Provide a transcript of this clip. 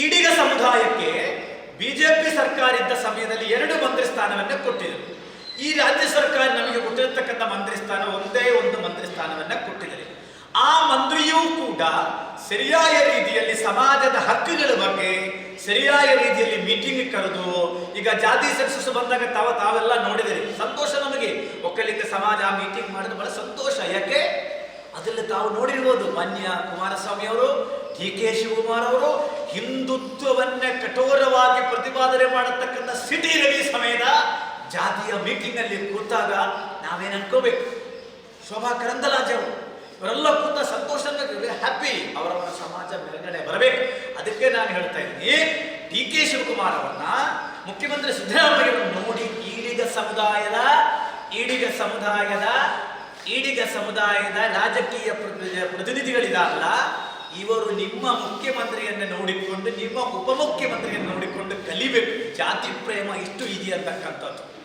ಈಡಿಗ ಸಮುದಾಯಕ್ಕೆ ಬಿಜೆಪಿ ಸರ್ಕಾರ ಇದ್ದ ಸಮಯದಲ್ಲಿ ಎರಡು ಮಂತ್ರಿ ಸ್ಥಾನವನ್ನು ಕೊಟ್ಟಿದರು. ಈ ರಾಜ್ಯ ಸರ್ಕಾರ ನಮಗೆ ಕೊಟ್ಟಿರತಕ್ಕಂಥ ಮಂತ್ರಿ ಸ್ಥಾನ ಒಂದೇ ಒಂದು ಮಂತ್ರಿ ಸ್ಥಾನವನ್ನು ಕೊಟ್ಟಿದ್ದಾರೆ. ಆ ಮಂತ್ರಿಯೂ ಕೂಡ ಸರಿಯಾದ ರೀತಿಯಲ್ಲಿ ಸಮಾಜದ ಹಕ್ಕುಗಳ ಬಗ್ಗೆ ಸರಿಯಾದ ರೀತಿಯಲ್ಲಿ ಮೀಟಿಂಗ್ ಕರೆದು, ಈಗ ಜಾತಿ ಸೆನ್ಸಸ್ ಬಂದಾಗ ತಾವ ತಾವೆಲ್ಲ ನೋಡಿದಿರಿ. ಸಂತೋಷ ನಮಗೆ. ಒಕ್ಕಲಿಗ ಸಮಾಜ ಮೀಟಿಂಗ್ ಮಾಡಿದ ಬಹಳ ಸಂತೋಷ. ಯಾಕೆ? ಅದರಲ್ಲಿ ತಾವು ನೋಡಿರ್ಬೋದು ಮಾನ್ಯ ಕುಮಾರಸ್ವಾಮಿ ಅವರು ಡಿ ಕೆ ಶಿವಕುಮಾರ್ ಅವರು ಹಿಂದುತ್ವವನ್ನ ಕಠೋರವಾಗಿ ಪ್ರತಿಪಾದನೆ ಮಾಡತಕ್ಕಂಥ ಸಿಟಿ ರವಿ ಸಮಯದ ಜಾತಿಯ ಮೀಟಿಂಗ್ ಅಲ್ಲಿ ಕೂತಾಗ ನಾವೇನು ಅನ್ಕೋಬೇಕು? ಶೋಭಾ ಕರಂದಲಾಜೆ ಅವರು ಇವರೆಲ್ಲ ಕೂತ ಸಂತೋಷ ಹ್ಯಾಪಿ ಅವರ ಸಮಾಜ ಮೇಲ್ಗಡೆ ಬರಬೇಕು. ಅದಕ್ಕೆ ನಾನು ಹೇಳ್ತಾ ಇದ್ದೀನಿ, ಡಿ ಕೆ ಶಿವಕುಮಾರ್ ಅವರನ್ನ ಮುಖ್ಯಮಂತ್ರಿ ಸಿದ್ದರಾಮಯ್ಯ ನೋಡಿ ಈಡಿಗ ಸಮುದಾಯದ ಈಡಿಗ ಸಮುದಾಯದ ಈಡಿಗ ಸಮುದಾಯದ ರಾಜಕೀಯ ಪ್ರತಿ- ಪ್ರತಿನಿಧಿಗಳಿದಾರಲ್ಲ ಇವರು ನಿಮ್ಮ ಮುಖ್ಯಮಂತ್ರಿಯನ್ನ ನೋಡಿಕೊಂಡು ನಿಮ್ಮ ಉಪಮುಖ್ಯಮಂತ್ರಿಯನ್ನು ನೋಡಿಕೊಂಡು ಕಲಿಬೇಕು. ಜಾತಿ ಪ್ರೇಮ ಇಷ್ಟು ಇದೆಯಂತಕ್ಕಂಥದ್ದು